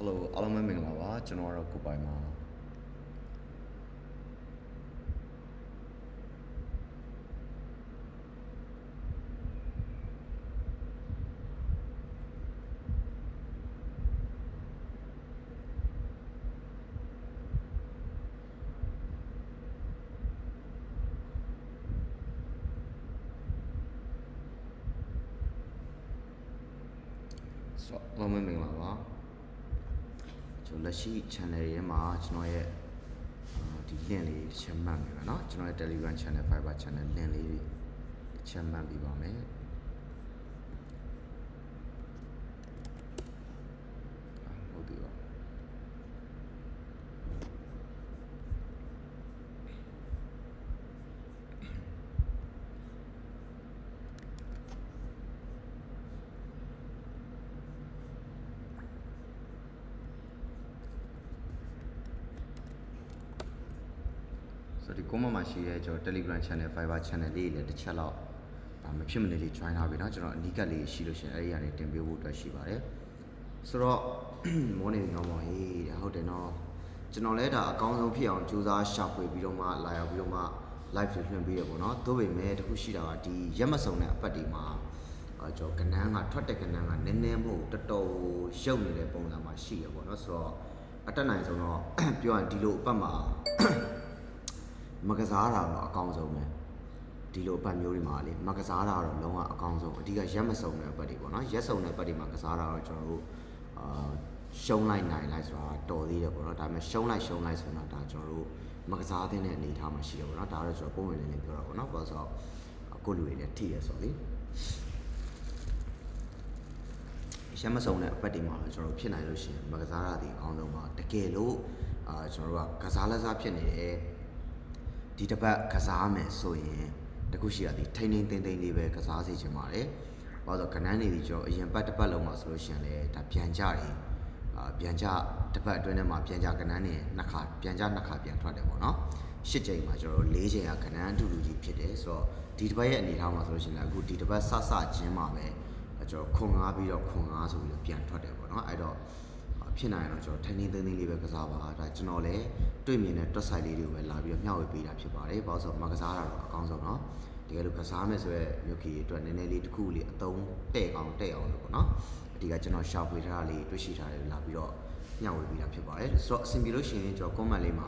Hello အားလုံးပဲမင်္ဂလာပါကျွန်တော်ကတော့ကိုပိုင်ပါဆိုတော့အားလုံးပဲမင်္ဂလာပါ ကျွန်တော်လက်ရှိ channel ရဲ့မှာကျွန်တော်ရဲ့အာဒီ link လေးတစ်ချက်မှတ်ပြီပါเนาะကျွန်တော်ရဲ့ Telegram channel Fiber channel link လေးတွေတစ်ချက်မှတ်ပြီးပါမယ် ဒီ comment မှာရှိတဲ့ကျွန်တော် Telegram channel Fiber channel လေးတွေလည်းတစ်ချက်လောက်ဒါမဖြစ်မနေလေး join ထားပြီเนาะကျွန်တော်အနီးကပ်လေးရှိလို့ရှရင်အဲ့ဒီကနေတင်ပေးဖို့အတွက်ရှိပါတယ်ဆိုတော့ မောနေကောင်းပါဟေးတဲ့ဟုတ်တယ်เนาะကျွန်တော်လည်းဒါအကောင်းဆုံးဖြစ်အောင်ကြိုးစားရှာဖွေပြီးတော့မှလာရောက်ပြီးတော့မှ live တွေလွှင့်ပေးရပေါ့เนาะသို့ပေမဲ့တခုရှိတာကဒီရက်မစုံတဲ့အပတ်ဒီမှာအဲကျွန်တော်ကနန်းကထွက်တဲ့ကနန်းကနည်းနည်းမဟုတ်တော်တော်ရုပ်နေတဲ့ပုံစံမှာရှိရပေါ့เนาะဆိုတော့အတက်နိုင်ဆုံးတော့ ပြောရရင်ဒီလိုအပတ်မှာ မကစားတာတော့အကောင်းဆုံးပဲဒီလိုအပတ်မျိုးတွေမှာလေမကစားတာတော့လုံးဝအကောင်းဆုံးအဓိကရက်မစုံတဲ့အပတ်တွေပေါ့နော်ရက်စုံတဲ့အပတ်တွေမှာကစားတာတော့ကျွန်တော်တို့အာရှုံးလိုက်နိုင်လိုက်ဆိုတာတော်သေးတယ်ပေါ့နော်ဒါပေမဲ့ရှုံးလိုက်ရှုံးလိုက်ဆိုတော့ဒါကျွန်တော်တို့မကစားတဲ့အနေအထားမှာရှိတယ်ပေါ့နော်ဒါတော့ကျွန်တော်ပုံဝင်လေးလေးပြောတာပေါ့နော်ဘာလို့ဆိုတော့ကိုလူတွေလည်းထိရဆိုလေရက်မစုံတဲ့အပတ်တွေမှာတော့ကျွန်တော်တို့ဖြစ်နိုင်လို့ရှိရင်မကစားရတဲ့အကောင်းဆုံးပါတကယ်လို့အာကျွန်တော်တို့ကကစားလက်စားဖြစ်နေတယ် ဒီတစ်ပတ်ကစားမယ်ဆိုရင်တခုရှိရသည်ထိန်းထိန်းသိမ်းသိမ်းလေးပဲကစားစေချင်ပါတယ်။ဘာလို့လဲကနန်းနေဒီကျော်အရင်ပတ်တစ်ပတ်လုံးမှာဆိုလို့ရှိရင်လည်းဒါပြန်ကြတယ်အာပြန်ကြတစ်ပတ်အတွင်းထဲမှာပြန်ကြကနန်းနေနှစ်ခါပြန်ကြနှစ်ခါပြန်ထွက်တယ်ပေါ့နော်။ရှစ်ချိန်မှာကျွန်တော်တို့၄ချိန်ကကနန်းအတူတူကြီးဖြစ်တယ်ဆိုတော့ဒီတစ်ပတ်ရဲ့အနေအထားမှာဆိုလို့ရှိရင်လည်းအခုဒီတစ်ပတ်ဆဆချင်းမှာပဲကျွန်တော်ခွန်ငားပြီးတော့ခွန်ငားဆိုပြီးတော့ပြန်ထွက်တယ်ပေါ့နော်။အဲ့တော့ ဖြစ်နိုင်ရင်တော့ကျွန်တော်ထိုင်နေသိမ်းသိမ်းလေးပဲကစားပါဒါကျွန်တော်လည်းတွေ့မြင်တဲ့တွက်ဆိုင်လေးတွေကိုပဲလာပြီးတော့မျှဝေပေးတာဖြစ်ပါတယ်ဘာလို့ဆိုတော့မကစားတာတော့အကောင်းဆုံးเนาะတကယ်လို့ကစားမယ်ဆိုရဲမြို့ကြီးအတွက်နည်းနည်းလေးတစ်ခုလေးအသုံးတဲ့အောင်တဲ့အောင်လို့ပေါ့နော်အဒီကကျွန်တော်ရှာဖွေထားတာလေးတွေ့ရှိထားတယ်လာပြီးတော့မျှဝေပေးတာဖြစ်ပါတယ်ဆိုတော့အဆင်ပြေလို့ရှိရင်ကျွန်တော် comment လေးမှာ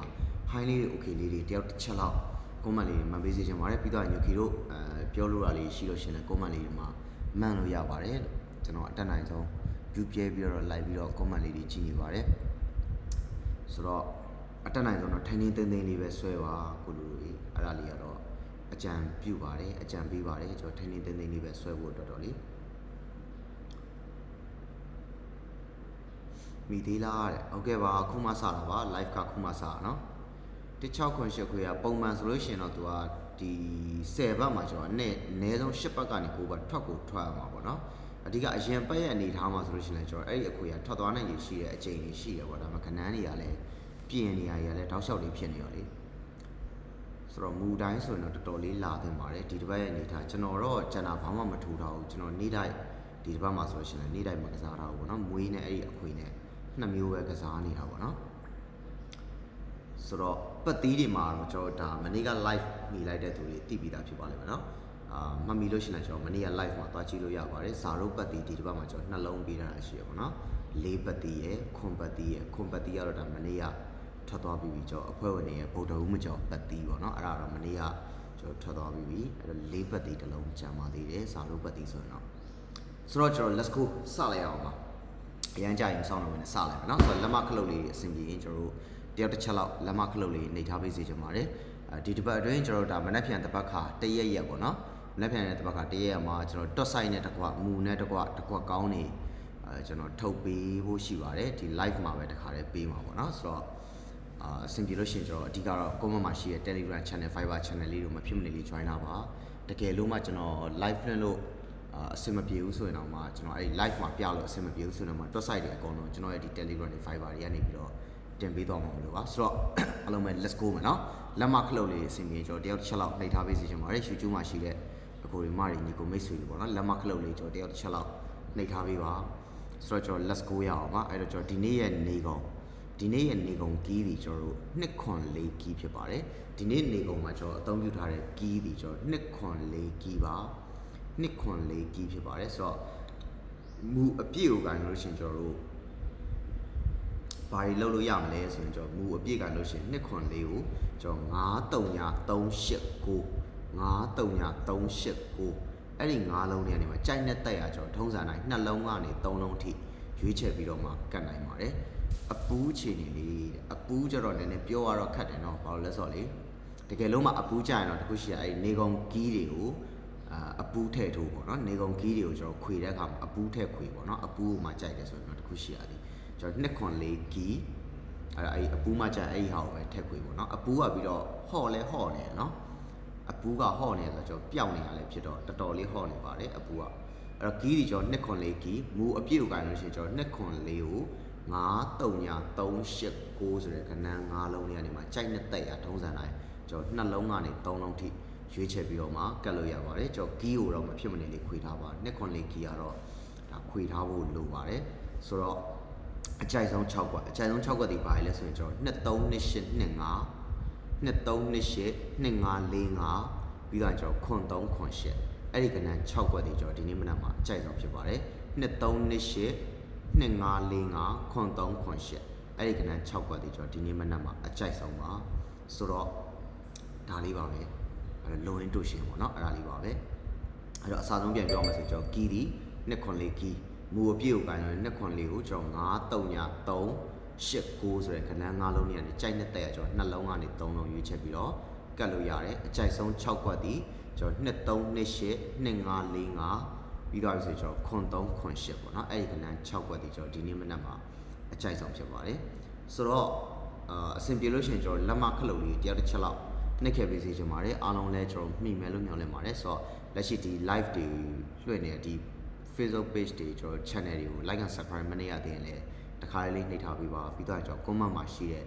high လေးတွေ okay လေးတွေတယောက်တစ်ချက်လောက် comment လေးတွေမှန်ပေးစေချင်ပါတယ်ပြီးတော့ညိုကီတို့အဲပြောလို့ရလေးရှိလို့ရှိရင်လည်း comment လေးတွေမှာမှန်လို့ရပါတယ်ကျွန်တော်အတက်နိုင်ဆုံး view ပြဲပြီးတော့ live ပြီးတော့ comment လေးတွေကြည့်နေပါတယ်ဆိုတော့အတက်နိုင်ဆုံးတော့ထိုင်နေသိမ်းသိမ်းလေးပဲဆွဲပါကိုလူတွေအဲ့ဒါလေးကတော့အကြံပြုပါတယ်အကြံပေးပါတယ်ကျွန်တော်ထိုင်နေသိမ်းသိမ်းလေးပဲဆွဲဖို့တော်တော်လေးမိသေးလားတဲ့ဟုတ်ကဲ့ပါအခုမှစတာပါ live ကအခုမှစတာเนาะ16ခွန်8ခွေကပုံမှန်ဆိုလို့ရှိရင်တော့သူကဒီ10ဘတ်မှာကျွန်တော်အနည်းအနည်းဆုံး10ဘတ်ကနေ9ဘတ်ထွက်ကိုထွက်ရမှာပေါ့เนาะ အဓိကအရင်ပတ်ရဲ့အနေထားမှာဆိုလို့ရှိရင်လည်းကျွန်တော်အဲ့ဒီအခွေကထွက်သွားနိုင်ရရှိတဲ့အချိန်ကြီးရှိတယ်ပေါ့ဒါမှခဏန်းတွေကလည်းပြင်နေရရလည်းတောက်လျှောက်လေးဖြစ်နေရောလေဆိုတော့မူတိုင်းဆိုရင်တော့တော်တော်လေးလာသင့်ပါတယ်ဒီတစ်ပတ်ရဲ့အနေထားကျွန်တော်တော့ကျန်တာဘာမှမထူထားဘူးကျွန်တော်နေ့တိုင်းဒီတစ်ပတ်မှာဆိုလို့ရှိရင်လည်းနေ့တိုင်းမကစားထားဘူးပေါ့နော်မွေးနဲ့အဲ့ဒီအခွေနဲ့နှစ်မျိုးပဲကစားနေတာပေါ့နော်ဆိုတော့ပတ်သီးတွေမှာတော့ကျွန်တော်ဒါမနေ့က live မိလိုက်တဲ့သူတွေသိပြီးသားဖြစ်ပါလိမ့်မယ်နော် အာမမီလို့ရှိရင်ကျွန်တော်မနေ့က live မှာသွားကြည့်လို့ရပါတယ်ဇာရုပ်ပတ်တီဒီတစ်ပတ်မှာကျွန်တော်နှလုံးပေးထားတာရှိရပါတော့လေးပတ်တီရယ်ခွန်ပတ်တီရယ်ခွန်ပတ်တီကတော့ဒါမနေ့ကထွက်သွားပြီးပြီကျွန်တော်အဖွဲ့ဝင်တွေရဲ့ဗုဒ္ဓဦးမကျော်ပတ်တီပေါ့နော်အဲ့ဒါတော့မနေ့ကကျွန်တော်ထွက်သွားပြီးပြီအဲ့တော့လေးပတ်တီတစ်လုံးကြံပါသေးတယ်ဇာရုပ်ပတ်တီဆိုရင်တော့ဆိုတော့ကျွန်တော် let's go စလိုက်အောင်ပါအရန်ကြရင်စောင့်နေမယ်နဲ့စလိုက်မယ်နော်ဆိုတော့လက်မခလုတ်လေးအဆင်ပြေရင်ကျွန်တော်တို့တယောက်တစ်ချက်လောက်လက်မခလုတ်လေးနေထားပေးစေချင်ပါတယ်ဒီတစ်ပတ်အတွင်းကျွန်တော်တို့ဒါမနက်ဖြန်တစ်ပတ်ခါတရက်ရက်ပေါ့နော် မနေ့ပြန်တဲ့တပတ်ကတရက်မှာကျွန်တော် dot site နဲ့တကွမူနဲ့တကွတကွကောင်းနေအဲကျွန်တော်ထုတ်ပေးဖို့ရှိပါတယ်ဒီ live မှာပဲတခါတည်းပေးမှာပေါ့နော်ဆိုတော့အာအဆင်ပြေလို့ရှိရင်ကျွန်တော်အဓိကတော့ comment မှာရှိတဲ့ Telegram channel Viber channel လေးတို့မဖြစ်မနေလေး join လာပါတကယ်လို့မှကျွန်တော် live နဲ့လို့အဆင်မပြေဘူးဆိုရင်တော့မှကျွန်တော်အဲ့ဒီ live မှာပြလို့အဆင်မပြေဘူးဆိုရင်တော့မှ dot site တွေအကုန်လုံးကျွန်တော်ရဲ့ဒီ Telegram နဲ့ Viber တွေကနေပြီးတော့တင်ပေးသွားမှာမလို့ပါဆိုတော့အလုံးမဲ့ let's go မယ်နော်လက်မခလုတ်လေးအစီအမင်းကျွန်တော်တယောက်တစ်ချက်လောက်နှိပ်ထားပေးစီချင်ပါတယ် YouTube မှာရှိတဲ့ ကိုတွေမတွေညီကိုမိတ်ဆွေတွေပေါ့နော်လက်မခလုတ်လေးကျွန်တော်တယောက်တစ်ချက်လောက်နှိပ်ထားပေးပါဆိုတော့ကျွန်တော် let's go ရအောင်ပါအဲ့တော့ကျွန်တော်ဒီနေ့ရဲ့နေကုန်ဒီနေ့ရဲ့နေကုန်ကီးဒီကျွန်တော်တို့နှစ်ခွန်လေးကီးဖြစ်ပါတယ်ဒီနေ့နေကုန်မှာကျွန်တော်အသုံးပြုထားတဲ့ကီးဒီကျွန်တော်နှစ်ခွန်လေးကီးပါနှစ်ခွန်လေးကီးဖြစ်ပါတယ်ဆိုတော့မူအပြည့်ကိုကန်လို့ရှရင်ကျွန်တော်တို့ဘာတွေလုပ်လို့ရမလဲဆိုရင်ကျွန်တော်မူအပြည့်ကန်လို့ရှရင်နှစ်ခွန်လေးကိုကျွန်တော်9 3 389 9 3 389အဲ့ဒီ9လုံးတွေကနေမှာကြိုက်နဲ့တက်ရကျွန်တော်ထုံးစံတိုင်းနှလုံးကနေ3လုံးထိရွေးချယ်ပြီးတော့မှကတ်နိုင်ပါတယ်အပူးချေနေလေးတဲ့အပူးကြတော့နည်းနည်းပြောရတော့ခက်တယ်နော်ဘာလို့လဲဆိုတော့လေတကယ်လို့မှအပူးကြရင်တော့တခုရှိရအဲ့ဒီနေကုန်ကီးတွေကိုအာအပူးထည့်ထိုးပေါ့နော်နေကုန်ကီးတွေကိုကျွန်တော်ခွေတဲ့အခါမှာအပူးထည့်ခွေပေါ့နော်အပူးကိုမှကြိုက်တယ်ဆိုရင်တော့တခုရှိရသည်ကျွန်တော်နှစ်ခွန်လေးကီးအဲ့ဒါအဲ့ဒီအပူးမှကြိုက်အဲ့ဒီဟာကိုပဲထည့်ခွေပေါ့နော်အပူးကပြီးတော့ဟော့လဲဟော့နေတယ်နော်အ ပူကဟော့နေဆိုတော့ကျွန်တော်ပျောက်နေရလဲဖြစ်တော့တော်တော်လေးဟော့နေပါတယ်အပူကအဲ့တော့ဂီးဒီကျွန်တော်နှစ်ခွန်လေးဂီးမူအပြည့်ကိုကြိုင်လို့ရှိရင်ကျွန်တော်နှစ်ခွန်လေးကို9 3ည389ဆိုတဲ့ကဏ္ဍ9လုံးလေးကနေမှကြိုက်နဲ့တက်ရထုံးစံတိုင်းကျွန်တော်နှလုံးကနေ3လုံးထိရွေးချယ်ပြီးတော့မှကတ်လို့ရပါတယ်ကျွန်တော်ဂီးကိုတော့မဖြစ်မနေလေးခွေထားပါနှစ်ခွန်လေးဂီးကတော့ဒါခွေထားဖို့လိုပါတယ်ဆိုတော့အကြိုက်ဆုံး6ကွက်အကြိုက်ဆုံး6ကွက်ဒီပါလေဆိုရင်ကျွန်တော်2 3 2 8 2 5 2328 2545ပြီးတော့ကျွန်တော်ခွန်3ခွန်8အဲ့ဒီကဏ္ဍ6ကွက်တွေကျွန်တော်ဒီနေ့မနက်မှာအကြိုက်ဆုံးဖြစ်ပါတယ်2328 2545ခွန်3ခွန်8အဲ့ဒီကဏ္ဍ6ကွက်တွေကျွန်တော်ဒီနေ့မနက်မှာအကြိုက်ဆုံးပါဆိုတော့ဒါလေးပါပဲအဲ့လိုင်းတူရှင်ပေါ့နော်အဲ့ဒါလေးပါပဲအဲ့တော့အစားဆုံးပြန်ပြောမှဆိုကျွန်တော်ကီဒီနှစ်ခွန်လေးကီမူအပြည့်ကိုကန်ရနှစ်ခွန်လေးကိုကျွန်တော်9 3ည3 89ဆိုတဲ့ကဏ္ဍ၅လုံးနေရာနေကြိုက်နဲ့တက်ရကျွန်တော်နှလုံးကနေ3လုံးရွေးချက်ပြီးတော့ကတ်လို့ရတယ်အကြိုက်ဆုံး6ကွက်ဒီကျွန်တော်23 28 2545ပြီးတော့ဆိုကျွန်တော်ခွန်3ခွန်8ပေါ့နော်အဲ့ဒီကဏ္ဍ6ကွက်ဒီကျွန်တော်ဒီနေ့မနက်မှာအကြိုက်ဆုံးဖြစ်ပါတယ်ဆိုတော့အာအဆင်ပြေလို့ရှိရင်ကျွန်တော်လက်မခလုတ်လေးတယောက်တစ်ချက်လောက်နှိပ်ခဲ့ပေးစေချင်ပါတယ်အားလုံးလည်းကျွန်တော်မှီမယ်လို့မျှော်လင့်ပါတယ်ဆိုတော့လက်ရှိဒီ live တွေလွှင့်နေတဲ့ဒီ Facebook page တွေကျွန်တော် channel တွေကို like and subscribe မနေရသေးရင်လည်း တခါလေးနှိပ်ထားပြီးပါပြီးတော့ကျွန်တော် comment မှာရှိတဲ့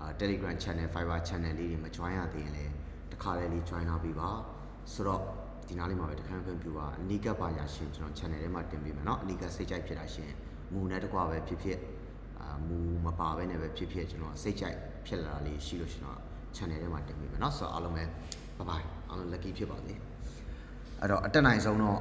အာ Telegram channel Fiverr channel လေးတွေမ join ရသေးရင်လည်းတခါလေးလေး join ထားပြီးပါဆိုတော့ဒီနားလေးမှာပဲတခါခွင့်ပြုပါအနီးကပ်ပါညာရှင်ကျွန်တော် channel ထဲမှာတင်ပေးမယ်เนาะအနီးကပ်စိတ်ကြိုက်ဖြစ်တာရှင်မူနဲ့တကွာပဲဖြစ်ဖြစ်အာမူမပါဘဲနဲ့ပဲဖြစ်ဖြစ်ကျွန်တော်စိတ်ကြိုက်ဖြစ်လာတာလေးရှိလို့ရှင်တော့ channel ထဲမှာတင်ပေးမယ်เนาะဆိုတော့အားလုံးပဲ bye bye အားလုံး lucky ဖြစ်ပါစေအဲ့တော့အတက်နိုင်ဆုံးတော့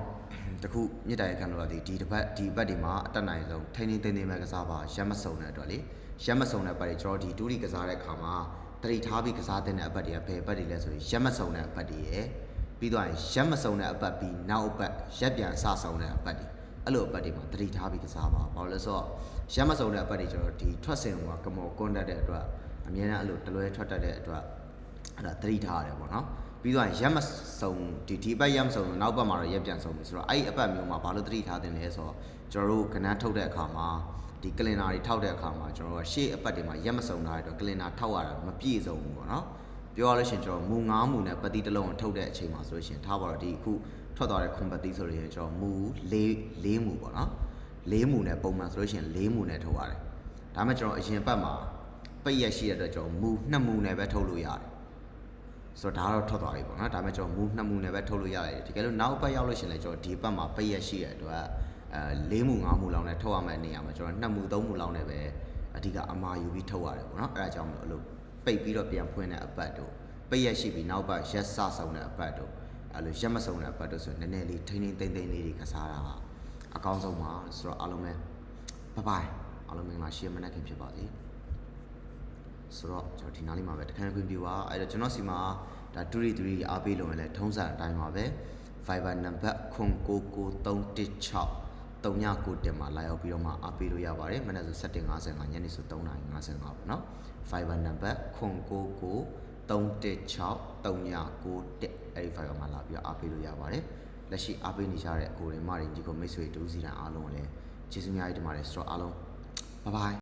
တခုမြစ်တိုင်ခံလို့ရသည်ဒီတစ်ပတ်ဒီဘက်ဒီမှာအတက်နိုင်ဆုံးထိန်းထိန်းသိမ်းသိမ်းပဲကစားပါရက်မစုံတဲ့အတွက်လေရက်မစုံတဲ့ဘက်တွေကျွန်တော်ဒီတူရီကစားတဲ့အခါမှာတတိထားပြီးကစားတဲ့အပတ်တွေကဘယ်ဘက်တွေလဲဆိုရင်ရက်မစုံတဲ့အပတ်တွေရယ်ပြီးတော့ရက်မစုံတဲ့အပတ်ပြီးနောက်အပတ်ရက်ပြန်စစုံတဲ့အပတ်တွေအဲ့လိုအပတ်တွေမှာတတိထားပြီးကစားပါဘာလို့လဲဆိုတော့ရက်မစုံတဲ့အပတ်တွေကျွန်တော်ဒီထွက်စင်ကကမောကွန်တက်တဲ့အတွက်အများနဲ့အဲ့လိုတလွဲထွက်တတ်တဲ့အတွက်အဲ့ဒါတတိထားရတယ်ပေါ့နော် ပြီးတော့ရက်မစုံဒီဒီဘက်ရက်မစုံနောက်ဘက်မှာတော့ရက်ပြန်စုံပြီဆိုတော့အဲ့ဒီအပတ်မျိုးမှာဘာလို့သတိထားတင်လဲဆိုတော့ကျွန်တော်တို့ကဏ္ဍထုတ်တဲ့အခါမှာဒီကလင်နာတွေထောက်တဲ့အခါမှာကျွန်တော်တို့ကရှေ့အပတ်တွေမှာရက်မစုံတာတွေတော့ကလင်နာထောက်ရတာမပြည့်စုံဘူးပေါ့နော်ပြောရလို့ရှိရင်ကျွန်တော်မူ9မူနဲ့ပတိတစ်လုံးကိုထုတ်တဲ့အချိန်မှာဆိုလို့ရှိရင်ထားပါတော့ဒီအခုထွက်သွားတဲ့ခွန်ပတိဆိုလို့ရှိရင်ကျွန်တော်မူ၄၄မူပေါ့နော်၄မူနဲ့ပုံမှန်ဆိုလို့ရှိရင်၄မူနဲ့ထုတ်ရတယ်ဒါမှကျွန်တော်အရင်ပတ်မှာပိတ်ရက်ရှိတဲ့အတွက်ကျွန်တော်မူ2မူနဲ့ပဲထုတ်လို့ရတယ် ဆိုတော့ဒါကတော့ထွက်သွားပြီပေါ့နော်ဒါပေမဲ့ကျွန်တော်မူနှစ်မူနဲ့ပဲထုတ်လို့ရတယ်တကယ်လို့နောက်ပတ်ရောက်လို့ရှရင်လည်းကျွန်တော်ဒီဘက်မှာပိတ်ရက်ရှိတဲ့အတွက်အဲ၄မူ၅မူလောက်နဲ့ထုတ်ရမယ့်နေရာမှာကျွန်တော်နှစ်မူသုံးမူလောက်နဲ့ပဲအဓိကအမာယူပြီးထုတ်ရတယ်ပေါ့နော်အဲဒါကြောင့်မလို့အဲ့လိုပိတ်ပြီးတော့ပြန်ဖွင့်တဲ့အပတ်တို့ပိတ်ရက်ရှိပြီးနောက်ပတ်ရက်စဆောင်တဲ့အပတ်တို့အဲ့လိုရက်မဆောင်တဲ့အပတ်တို့ဆိုရင်နည်းနည်းလေးထိန်းထိန်းသိမ်းသိမ်းလေးတွေကစားတာအကောင်းဆုံးပါဆိုတော့အားလုံးပဲဘဘိုင်အားလုံးမင်္ဂလာရှိရမနက်ခင်ဖြစ်ပါစေ ဆိုတော့ကျွန်တော်ဒီနားလေးမှာပဲတခါခွင့်ပြုပါအဲ့တော့ကျွန်တော်စီမှာဒါတူရီတူရီအားပေးလို့ရင်လည်းထုံးစံအတိုင်းပါပဲ Viber နံပါတ်099316 3991တင်မှာလာရောက်ပြီးတော့မှအားပေးလို့ရပါတယ်မနေ့ဆို7:55ညနေဆို3:55ပေါ့နော် Viber နံပါတ်099316 3991အဲ့ဒီ Viber မှာလာပြီးတော့အားပေးလို့ရပါတယ်လက်ရှိအားပေးနေကြတဲ့အကိုတွေမတွေညီကိုမိတ်ဆွေတူးစီတန်အားလုံးကိုလည်းကျေးဇူးများကြီးတင်ပါတယ်ဆိုတော့အားလုံး bye bye